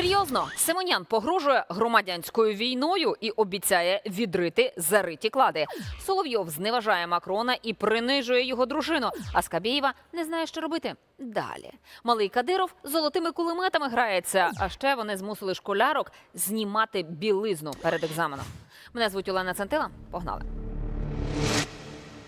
Серйозно, Симонян погрожує громадянською війною і обіцяє відрити зариті клади. Соловйов зневажає Макрона і принижує його дружину. А Скабєєва не знає, що робити. Далі малий Кадиров золотими кулеметами грається. А ще вони змусили школярок знімати білизну перед екзаменом. Мене звуть Олена Центила. Погнали.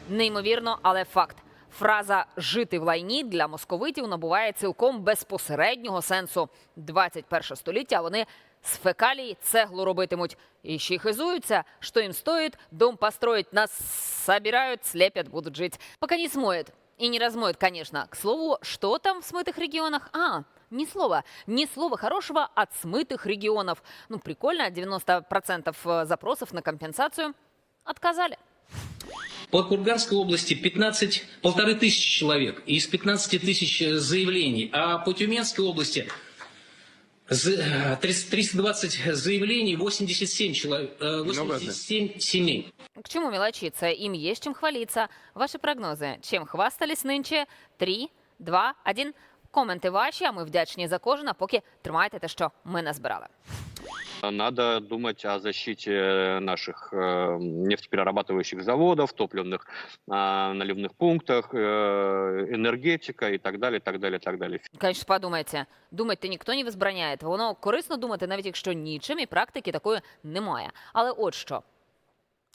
Неймовірно, але факт. Фраза жити в лайні для московитів набуває цілком безпосереднього сенсу. 21 століття вони з фекалій цеглу робитимуть. І ще й хизуються, що їм стоїть дом построить, нас собирают, слепят, будут жить. Пока не смоет. И не размоет, конечно. К слову, что там в смытых регионах? А, ни слова. Ни слова хорошего от смытых регионов. Ну, прикольно, 90% запросов на компенсацию отказали. По Курганской области 15, полторы тысячи человек, и из 15 тысяч э, заявлений. А по Тюменской области з- э, 300 320 заявлений, 87, человек, э, 87 семей. К чому мілочі? Це їм є з чим хвалитися. Ваші прогнози. Чим хвастались нинче? Три, два, один. Коменти ваші, а ми вдячні за кожен, а поки тримайте те, що ми назбирали. Надо думать о защите наших э, нефтеперерабатывающих заводов, топливных а, наливных пунктах, э, энергетика и так далее, так далее, так далее. Конечно, подумайте. Думати ніхто не возбраняє. Воно корисно думати, навіть якщо нічим і практики такої немає. Але от що.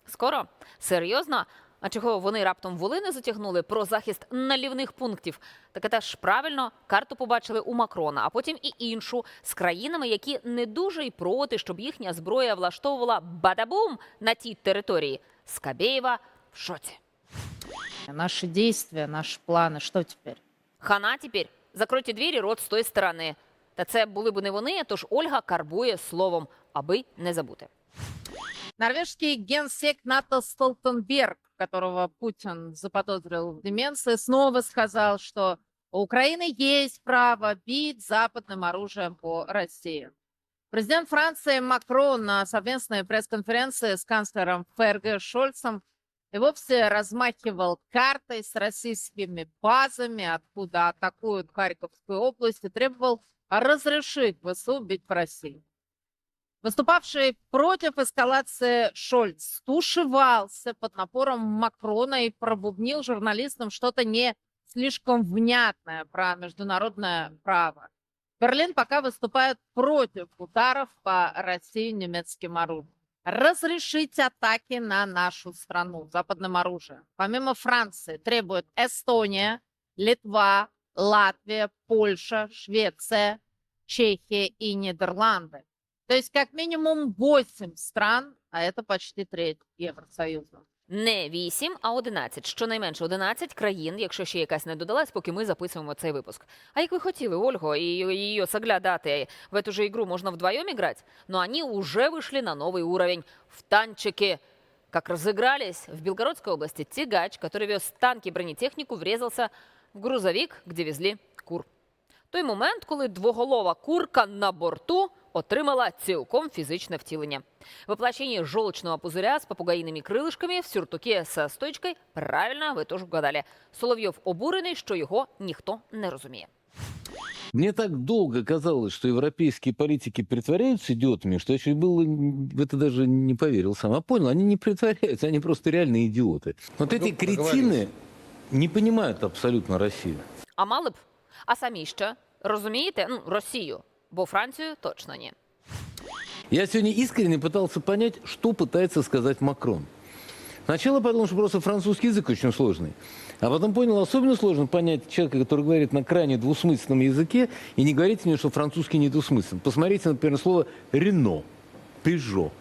Скоро? Серйозно? а чого вони раптом волини затягнули про захист налівних пунктів? Так це ж правильно, карту побачили у Макрона, а потім і іншу з країнами, які не дуже й проти, щоб їхня зброя влаштовувала бадабум на тій території. Скабєєва в шоці. Наши действия, наши планы, что теперь? Хана тепер закройте двері, рот з тої сторони. Та це були б не вони, тож Ольга карбує словом, аби не забути. Норвежский генсек НАТО Столтенберг, которого Путин заподозрил в деменции, снова сказал, что у Украины есть право бить западным оружием по России. Президент Франции Макрон на совместной пресс-конференции с канцлером ФРГ Шольцем и вовсе размахивал картой с российскими базами, откуда атакуют Харьковскую область, и требовал разрешить ВСУ бить по России. Выступавший против эскалации Шольц стушевался под напором Макрона и пробубнил журналистам что-то не слишком внятное про международное право. Берлин пока выступает против ударов по России немецким оружием. Разрешить атаки на нашу страну западным оружием. Помимо Франции требует Эстония, Литва, Латвия, Польша, Швеция, Чехия и Нидерланды. То есть как минимум 8 стран, а это почти треть Евросоюза. Не 8, а 11. Щонайменше 11 країн, якщо ще якась не додалась, поки ми записуємо цей випуск. А як ви хотіли, Ольго, и ее соглядати в эту же игру можно вдвоем играть? Но они уже вышли на новый уровень. В танчики. Как разыгрались, в Белгородской области тягач, который вез танки и бронетехнику, врезался в грузовик, где везли кур. Той момент, коли двоголова курка на борту отримала цілком фізичне втілення. Воплощение желчного пузыря с попугаїними крилишками в сюртуке со стойкой. Правильно, ви теж вгадали. Соловйов обурений, що його ніхто не розуміє. Мне так долго казалось, что европейские политики притворяются идиотами, что я чуть было в это даже не поверил сам. А понял, они не притворяются, они просто реальные идиоты. Вот эти кретины не понимают абсолютно Россию. А мали б? А самі що? Розумієте? Ну, Росію. Бо Францію точно ні. Я сегодня искренне пытался понять, что пытается сказать Макрон. Сначала подумал, что просто французский язык очень сложный. А потом понял, особенно сложно понять человека, который говорит на крайне двусмысленном языке, и не говорите мне, что французский не двусмыслен. Посмотрите, например, слово «рено», «пежо».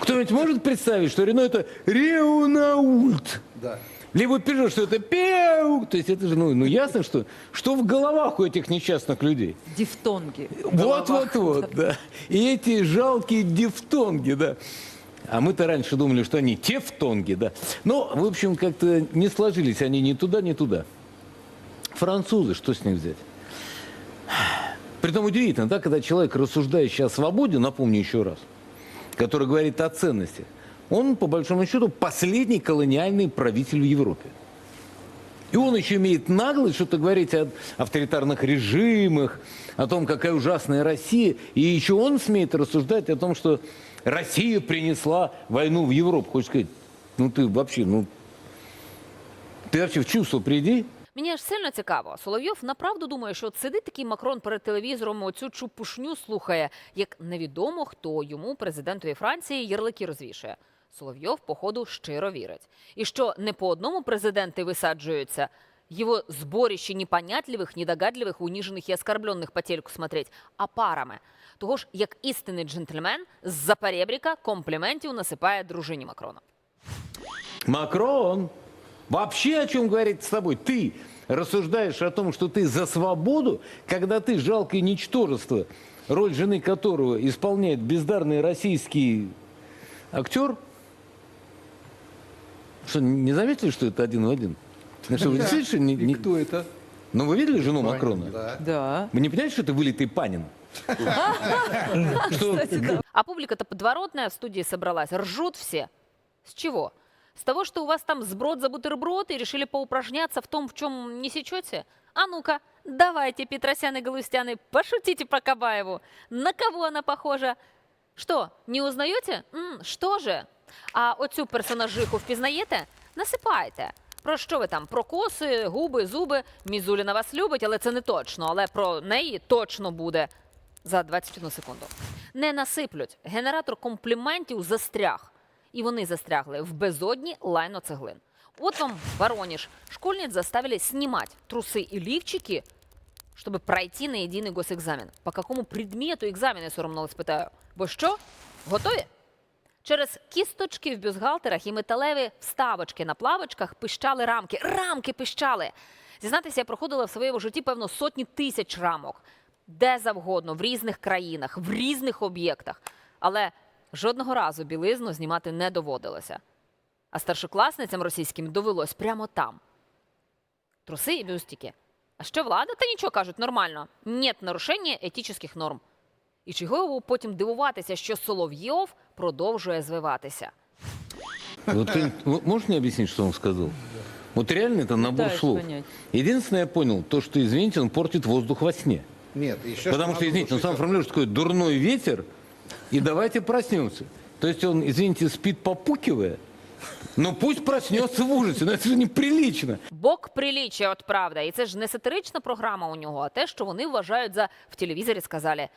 Кто-нибудь может представить, что «рено» — это «реунаульт»? Да. Либо «пежо», что это «пеу». То есть это же, ну, ну ясно, что, что в головах у этих несчастных людей. Дифтонги. Вот-вот-вот, да. И эти жалкие дифтонги, да. А мы-то раньше думали, что они тефтонги, да. Но, в общем, как-то не сложились они ни туда, ни туда. Французы, что с них взять? Притом удивительно, да, когда человек, рассуждающий о свободе, напомню еще раз, который говорит о ценностях, он, по большому счету, последний колониальный правитель в Европе. И он еще имеет наглость что-то говорить о авторитарных режимах, о том, какая ужасная Россия. И еще он смеет рассуждать о том, что Россия принесла войну в Европу. Хочешь сказать, ну ты вообще, ну ты вообще в чувство приди. Мені аж сильно цікаво. Соловйов направду думає, що от сидить такий Макрон перед телевізором, оцю чупушню слухає, як невідомо хто йому, президентові Франції, ярлики розвішує. Соловйов, походу, щиро вірить. І що не по одному президенти висаджуються, его сборище непонятливых, недогадливых, униженных и оскорбленных по телеку смотреть, а парами. Того ж, як істинний джентльмен, з-за перебріка компліментів насипає дружині Макрона. Макрон, вообще о чем говорит с тобой? Ты рассуждаешь о том, что ты за свободу, когда ты жалкое ничтожество, роль жены которого исполняет бездарный российский актер? Что, не заметили, что это один в один? Что, вы действительно что не- не- кто это? Ну, вы видели жену Макрона? Да. Да. Вы не понимаете, что это вылитый Панин? Что А публика-то подворотная в студии собралась. Ржут все. С чего? С того, что у вас там сброд за бутерброд и решили поупражняться в том, в чем не сечете? А ну-ка, давайте, Петросян и Галустяны, пошутите про Кабаеву. На кого она похожа? Що, не узнаєте? М, що же? А оцю персонажиху впізнаєте? Насипайте. Про що ви там? Про коси, губи, зуби. Мізуліна вас любить, але це не точно. Але про неї точно буде за 21 секунду. Не насиплють. Генератор компліментів застряг. І вони застрягли в безодні лайно цеглин. От вам Воронеж. Школьниц заставили снимать трусы и лифчики, чтобы пройти на єдиний госекзамен. По какому предмету екзамени, соромно спитаю. Бо що? Готові? Через кісточки в бюстгальтерах і металеві вставочки на плавочках пищали рамки. Рамки пищали. Зізнатися, я проходила в своєму житті, певно, сотні тисяч рамок. Де завгодно, в різних країнах, в різних об'єктах. Але жодного разу білизну знімати не доводилося. А старшокласницям російським довелось прямо там. Труси і бюстики. А що влада? Та нічого кажуть, нормально. Нет нарушення етичних норм. І чого потім дивуватися, що Соловйов продовжує звиватися. Вот ты вы можешь мне объяснить, что он сказал? Вот реально это набор Пытаюсь слов. понять. Единственное, я понял, то, что, извините, он портит воздух во сне. Нет, еще Потому что, извините, он сам формулирует, что такое дурной ветер, и давайте проснемся. То есть он, извините, спит попукивая, но пусть проснется в ужасе, но это же неприлично. Бок приліччя, от правда. І це ж не сатирична програма у нього, а те, що вони вважають за в телевізорі сказали.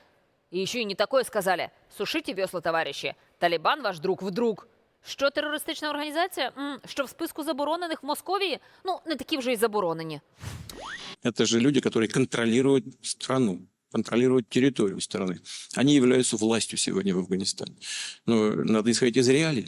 І ще й не такое сказали. Сушите весла, товариші. Талібан ваш друг вдруг. Що терористична організація? М, що в списку заборонених в Московії? Ну, не такі вже й заборонені. Это же люди, которые контролируют страну, контролируют территорию страны. Они являются властью сегодня в Афганистане. Но надо исходить из реалий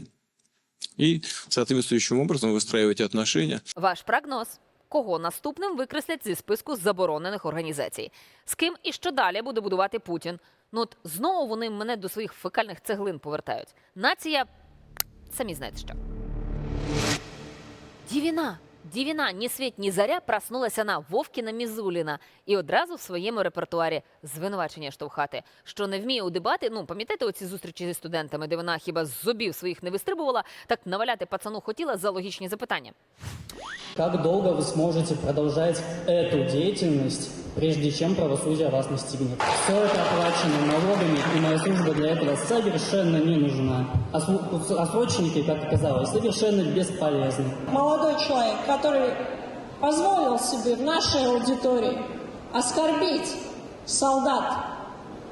и соответствующим образом выстраивать отношения. Ваш прогноз. Кого наступним викреслять зі списку заборонених організацій? З ким і що далі буде будувати Путін? Ну от знову вони мене до своїх фекальних цеглин повертають. Нація, самі знаєте що. Дівіна, Дівіна, ні світ, ні заря проснулася на Вовкіна Мізуліна і одразу в своєму репертуарі звинувачення штовхати, що не вміє удибати. Ну, пам'ятаєте оці зустрічі зі студентами, де вона хіба з зубів своїх не вистрибувала, так наваляти пацану хотіла за логічні запитання. Как долго вы сможете продолжать эту деятельность, прежде чем правосудие вас настигнет? Все это оплачено налогами, и моя служба для этого совершенно не нужна. А а как оказалось, совершенно бесполезны. молодой человек, который позволил себе в нашей аудитории оскорбить солдат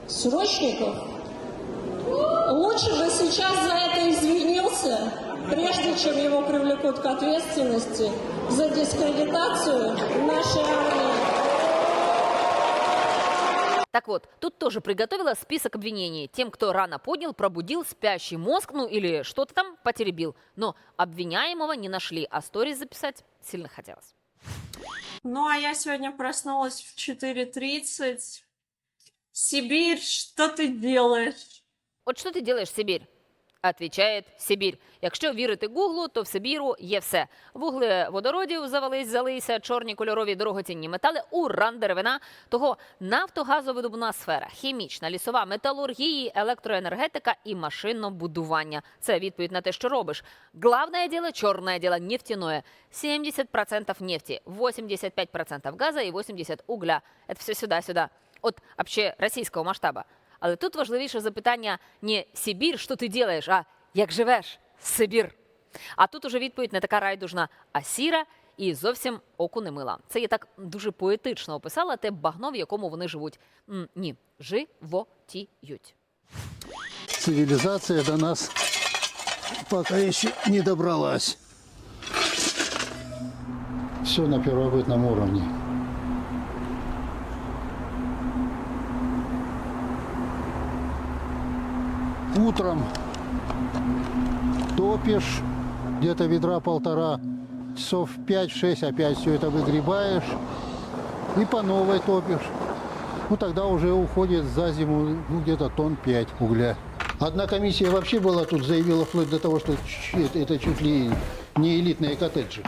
срочников, лучше бы сейчас за это извинился, прежде чем его привлекут к ответственности за дискредитацию нашей армии. Так вот, тут тоже приготовила список обвинений тем, кто рано поднял, пробудил спящий мозг, ну или что-то там потеребил. Но обвиняемого не нашли, а сторис записать сильно хотелось. Ну, а я сегодня проснулась в 4.30. Сибирь, что ты делаешь? Вот что ты делаешь, Сибирь? Отвічає Сибір. Якщо вірити Гуглу, то в Сибіру є все: вугли водородів завались, залися, чорні кольорові дорогоцінні метали, уран, деревина. Того нафтогазовидобувна сфера, хімічна, лісова, металургії, електроенергетика і машинобудування. Це відповідь на те, що робиш. Главное дело – черное дело, нефтяное. 70% нефти, 85% газа і 80% угля. Це все сюди-сюди. От, вообще, російського масштаба. Але тут важливіше запитання не Сибір, що ти робиш, а як живеш? Сибір. А тут уже відповідь не така райдужна, а сіра і зовсім оку не мила. Це я так дуже поетично описала те багно, в якому вони живуть. М, ні, животіють. Цивилизация до нас пока еще не добралась. Все на первобытном уровне. Утром топишь, где-то ведра полтора, часов в 5-6 опять все это выгребаешь и по новой топишь. Ну тогда уже уходит за зиму ну, где-то тонн 5 угля. Одна комиссия вообще была тут, заявила вплоть до того, что это чуть ли не элитные коттеджи.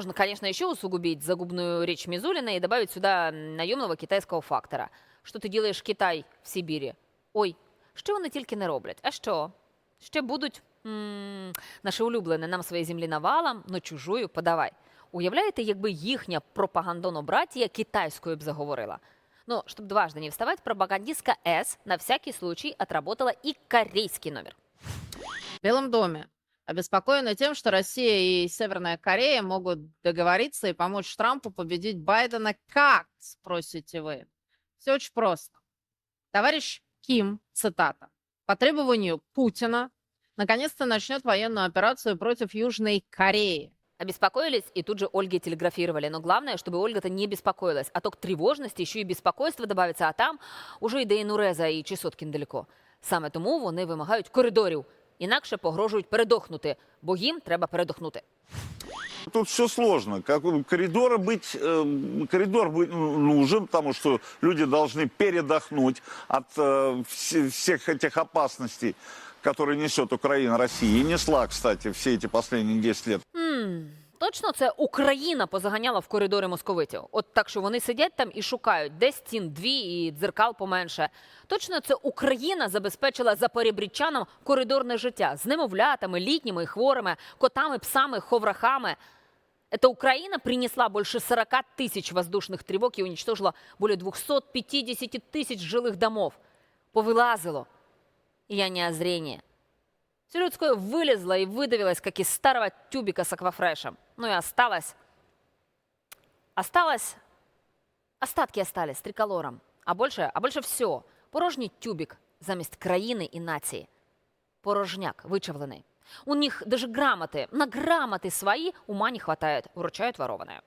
Можно, конечно, еще усугубить загубную речь Мизулина и добавить сюда наемного китайського фактора. Що ти ділаєш Китай в Сибірі? Ой, що вони тільки не роблять? А що? Ще будуть м, наше улюблене нам своєї землі навалом, но чужую подавай. Уявляєте, якби їхня пропагандонобратія китайською б заговорила? Ну, чтобы дважды не вставать, пропагандистка С на всякий случай отработала и корейский номер. В Белом доме обеспокоены тем, что Россия и Северная Корея могут договориться и помочь Трампу победить Байдена. Как, спросите вы? Все очень просто. Товарищ Ким, цитата, по требованию Путина наконец-то начнет военную операцию против Южной Кореи. Обеспокоились и тут же Ольге телеграфировали. Но главное, чтобы Ольга-то не беспокоилась. А то к тревожности еще и беспокойство добавится, а там уже і до Інуреза і Чесоткін далеко. Саме тому вони вимагають коридорів, інакше погрожують передохнути, бо їм треба передохнути. Тут все сложно. Как у коридора быть, э, коридор быть нужен, потому что люди должны передохнуть от э, все- всех этих опасностей, которые несет Украина России. И несла, кстати, все эти последние 10 лет. Хм, точно це Україна позаганяла в коридори московитів. От так, що вони сидять там і шукають, де стін дві і дзеркал поменше. Точно це Україна забезпечила запорібрічанам коридорне життя з немовлятами, літніми і хворими, котами, псами, ховрахами. Это Украина принесла больше 40 тысяч воздушных тревог и уничтожила более 250 тысяч жилых домов. Повылазило. И я не о зрении. Все людское вылезло и выдавилось, как из старого тюбика с аквафрешем. Ну и осталось... Осталось... Остатки остались с триколором. А больше, а больше все. Порожній тюбик замість країни і нації. Порожняк, вичавлений. У них даже грамоты, на грамоты свои ума не хватает, вручают ворованное.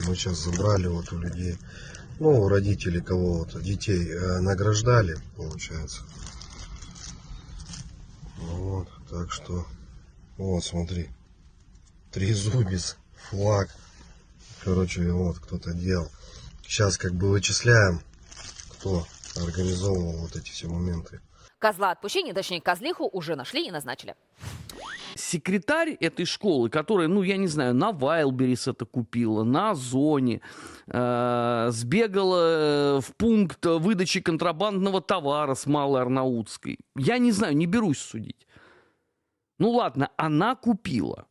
Мы сейчас забрали вот у людей, ну, у родителей кого-то, детей э, награждали, получается. Вот, так что, вот, смотри, трезубец, флаг, короче, вот, кто-то делал. Сейчас как бы вычисляем, кто организовывал вот эти все моменты. Козла отпущения, точнее, козлиху уже нашли и назначили. Секретарь этой школы, которая, ну, я не знаю, на Вайлберис это купила, на Озоне, э, сбегала э, в пункт выдачи контрабандного товара с Малой Арнаутской. Я не знаю, не берусь судить. Ну ладно, она купила.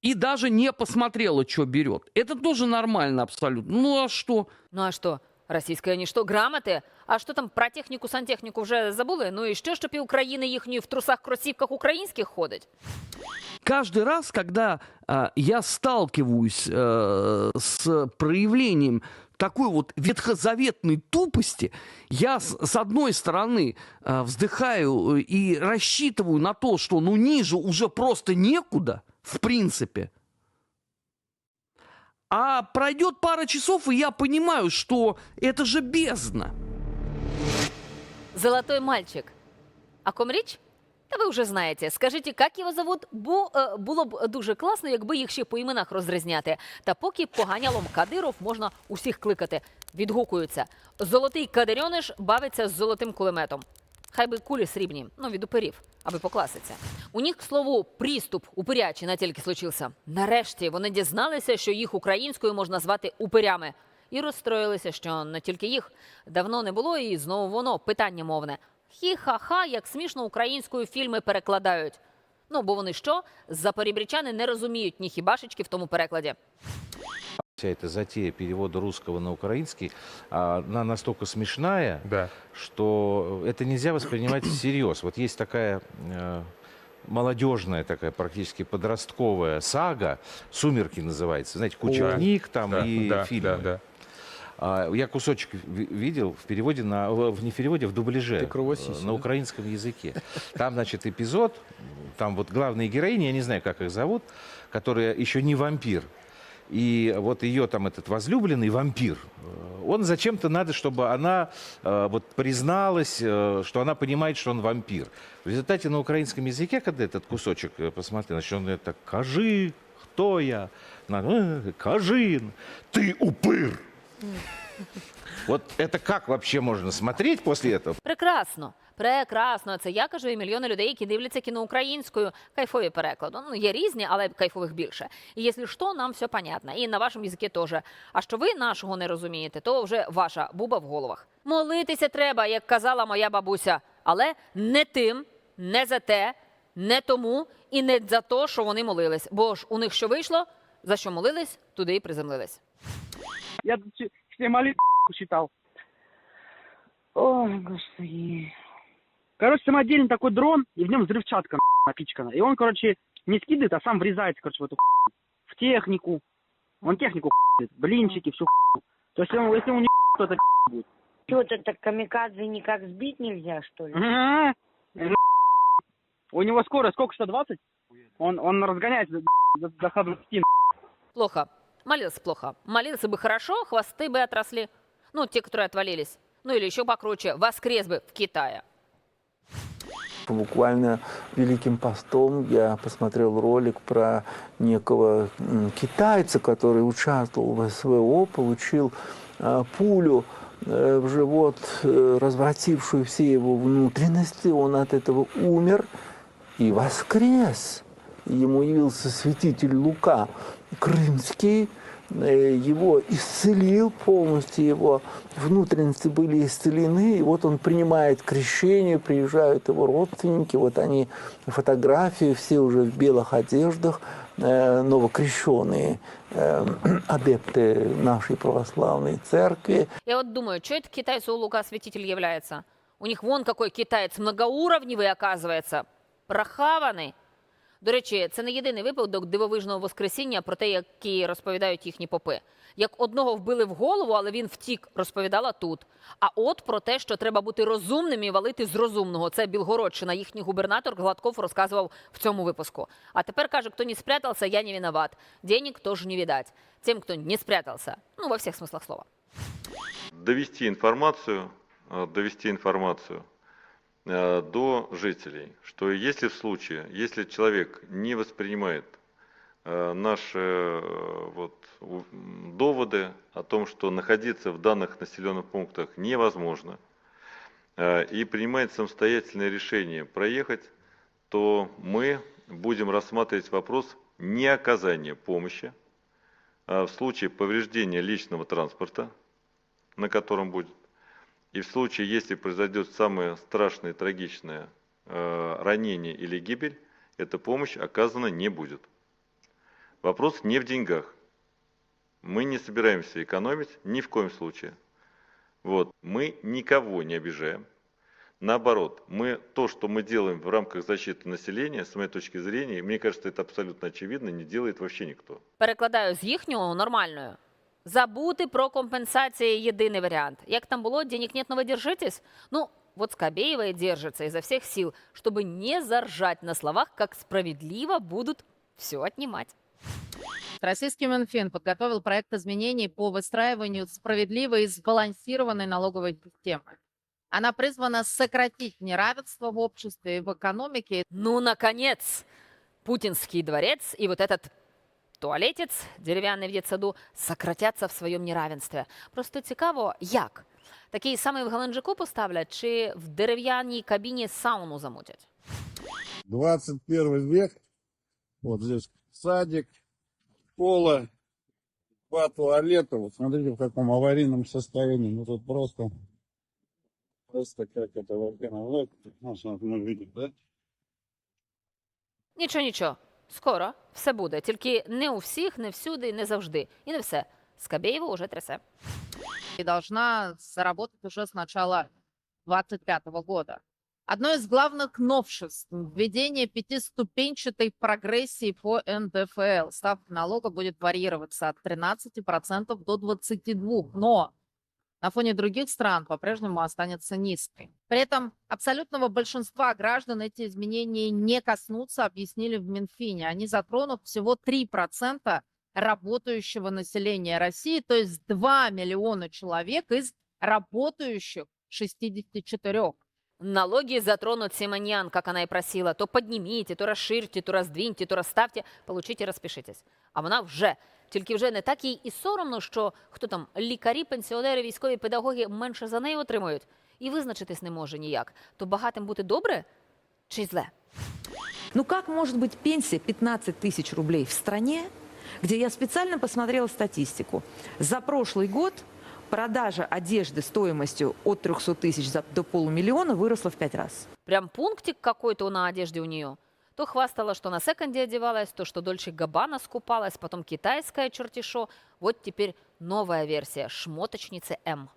И даже не посмотрела, что берет. Это тоже нормально абсолютно. Ну а что? Ну а что? Російська нічто, грамоти. А що там про техніку, сантехніку вже забули? Ну і що, щоб і України їхньої в трусах кросівках українських ходить? каждый раз, когда а, я сталкиваюсь э, с проявлением такой вот ветхозаветной тупости, я с, с одной стороны э, вздыхаю и рассчитываю на то, что ну ниже уже просто некуда, в принципе. А пройдет пара часов, и я понимаю, что это же бездна. Золотой мальчик. о ком річ? Та ви вже знаєте. Скажіть, як його зовут? Бо е, було б дуже класно, якби їх ще по іменах розрізняти. Та поки поганялом Кадиров можна усіх кликати. Відгукуються. Золотий кадирьониш бавиться з золотим кулеметом. Хай би кулі срібні, ну від упирів, аби по. У них, к слову, приступ упирячий на тільки случився. Нарешті вони дізналися, що їх українською можна звати упирями. І розстроїлися, що не тільки їх давно не було, і знову воно питання мовне. Хі-ха-ха, як смішно українською фільми перекладають. Ну, бо вони що? Запорібрічани не розуміють ні хібашечки в тому перекладі. Вся эта затея перевода русского на украинский, а, она настолько смешная, что это нельзя воспринимать всерьез. Вот есть такая э, молодежная, такая практически подростковая сага, «Сумерки» называется. Знаете, куча О, книг там да, и да, фильмов. да, да. А, Я кусочек ви- видел в переводе на, в- не переводе, в дубляже кровосись, э, на да? украинском языке. Там, значит, эпизод, там вот главные героини, я не знаю, как их зовут, которая еще не вампир. И вот ее там этот возлюбленный вампир, э, он зачем-то надо, чтобы она э, вот призналась, э, что она понимает, что он вампир. В результате на украинском языке, когда этот кусочек э, посмотрел, значит, он это «Кажи, кто я?» Она, «Э, «Кажин, ты упыр!» Вот это как вообще можно смотреть после этого? Прекрасно, прекрасно. Це я кажу і мільйони людей, які дивляться кіно українською. Кайфові переклади. Ну, є різні, але кайфових більше. І якщо що, нам все понятно. І на вашому язикі теж. А що ви нашого не розумієте, то вже ваша буба в головах. Молитися треба, як казала моя бабуся, але не тим, не за те, не тому і не за те, що вони молились. Бо ж у них що вийшло, за що молились, туди і приземлились. Я все- молитвы читал. Ой, господи. Короче, самодельный такой дрон, и в нем взрывчатка напичкана. И он, короче, не скидывает, а сам врезается, короче, в эту в технику. Он технику блинчики, всю То есть, он, если он не то это будет. Что-то так камикадзе никак сбить нельзя, что ли? У него скорость сколько, 120? Он, он разгоняется до, до, до 120. Плохо. Молился плохо. Молился бы хорошо, хвосты бы отросли. Ну, те, которые отвалились. Ну, или еще покруче, воскрес бы в Китае. Буквально Великим постом я посмотрел ролик про некого м, китайца, который участвовал в СВО, получил а, пулю э, в живот, э, развратившую все его внутренности. Он от этого умер и воскрес. Ему явился святитель Лука Крымский, э, его исцелил полностью, его внутренности были исцелены, и вот он принимает крещение, приезжают его родственники, вот они фотографии, все уже в белых одеждах, э, новокрещенные э, адепты нашей православной церкви. Я вот думаю, что это китайцу у Лука святитель является? У них вон какой китаєць многоуровневий, оказывается. Прохаваний. До речі, це не єдиний випадок дивовижного воскресіння про те, які розповідають їхні попи. Як одного вбили в голову, але він втік, розповідала тут. А от про те, що треба бути розумним і валити з розумного. Це Білгородщина, їхній губернатор Гладков розказував в цьому випуску. А тепер каже, хто не спрятався, я не виноват. Денег тоже не видать. Тем, кто не спрятался. Ну, во всех смыслах слова. довести информацию, э, довести информацию э, До жителей, что если в случае, если человек не воспринимает э, наши э, вот, доводы о том, что находиться в данных населенных пунктах невозможно, э, и принимает самостоятельное решение проехать, то мы будем рассматривать вопрос неоказания помощи э, в случае повреждения личного транспорта, на котором будет. И в случае, если произойдет самое страшное и трагичное э, ранение или гибель, эта помощь оказана не будет. Вопрос не в деньгах. Мы не собираемся экономить ни в коем случае. Вот. Мы никого не обижаем. Наоборот, мы то, что мы делаем в рамках защиты населения, с моей точки зрения, мне кажется, это абсолютно очевидно, не делает вообще никто. Перекладаю з їхнього нормальною. Забути про компенсації єдиний варіант. Як там було, денег нет, но вы держитесь? Ну, вот Скобеева и держится изо всех сил, чтобы не заржать на словах, как справедливо будут все отнимать. Российский Минфин подготовил проект изменений по выстраиванию справедливой и сбалансированной налоговой системы. Она призвана сократить неравенство в обществе и в экономике. Ну, наконец, путинский дворец и вот этот туалетец дерев'яний в дитсаду сократяться в своєму неравенстві. Просто цікаво, як? Такий самий в Геленджику поставлять чи в дерев'яній кабіні сауну замутять? 21 век. Вот здесь садик, школа, два туалета. Вот смотрите, в каком аварийном состоянии. Ну тут просто, просто как это вообще назвать? Ну, вот мы видим, да? Нічого, нічого. Скоро все буде. Тільки не у всіх, не всюди, і не завжди. І не все. Скабєєву уже трясе. и должна заработать уже с начала 2025 года. Одно из главных новшеств – введение пятиступенчатой прогрессии по НДФЛ. Ставка налога будет варьироваться от 13% до 22%, но на фоне других стран по-прежнему останется низкой. При этом абсолютного большинства граждан эти изменения не коснутся, объяснили в Минфине. Они затронут всего 3% работающего населения России, то есть 2 миллиона человек из работающих 64. Налоги затронут Симоньян, как она и просила. То поднимите, то розширте, то роздвиньте, то розставте, получите, розпишитесь. А вона вже. Тільки вже не так їй і соромно, що хто там лікарі, пенсіонери, військові педагоги менше за неї отримують. І визначитись не може ніяк. То багатим бути добре чи зле? Ну как может быть пенсия 15 тысяч рублей в стране, где я специально посмотрела статистику. За прошлый год продажа одежды стоимостью от 300 тысяч до полумиллиона выросла в пять раз. Прям пунктик какой-то на одежде у нее. То хвастала, что на секонде одевалась, то, что Дольче Габбана скупалась, потом китайская чертишо. Вот теперь новая версия шмоточницы М.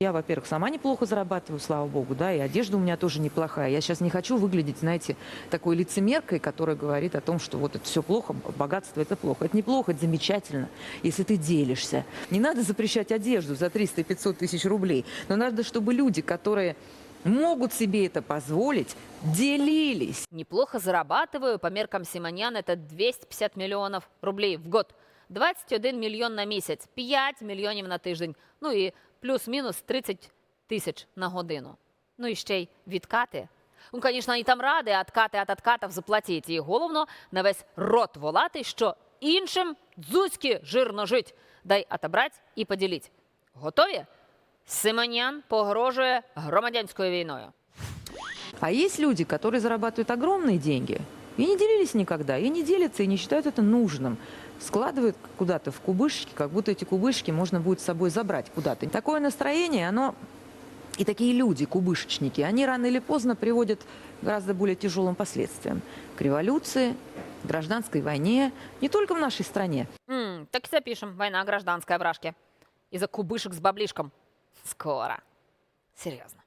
Я, во-первых, сама неплохо зарабатываю, слава богу, да, и одежда у меня тоже неплохая. Я сейчас не хочу выглядеть, знаете, такой лицемеркой, которая говорит о том, что вот это все плохо, богатство это плохо. Это неплохо, это замечательно, если ты делишься. Не надо запрещать одежду за 300 и 500 тысяч рублей, но надо, чтобы люди, которые могут себе это позволить, делились. Неплохо зарабатываю, по меркам Симоньян это 250 миллионов рублей в год. 21 мільйон на місяць, 5 мільйонів на тиждень, ну і плюс-мінус 30 тисяч на годину. Ну і ще й відкати. Ну, звісно, і там ради, а откати от откатів заплатіть. І головно на весь рот волати, що іншим дзузьки жирно жить. Дай отобрать і поділіть. Готові? Симонян погрожує громадянською війною. А есть люди, которые зарабатывают огромные деньги и не делились никогда, и не делятся, и не считают это нужным. Складывают куда-то в кубышечки, как будто эти кубышки можно будет с собой забрать куда-то. Такое настроение, оно и такие люди, кубышечники, они рано или поздно приводят к гораздо более тяжелым последствиям. К революции, к гражданской войне, не только в нашей стране. М, так все пишем. Война гражданская вражки. Из-за кубышек с баблишком. Скоро. Серьезно.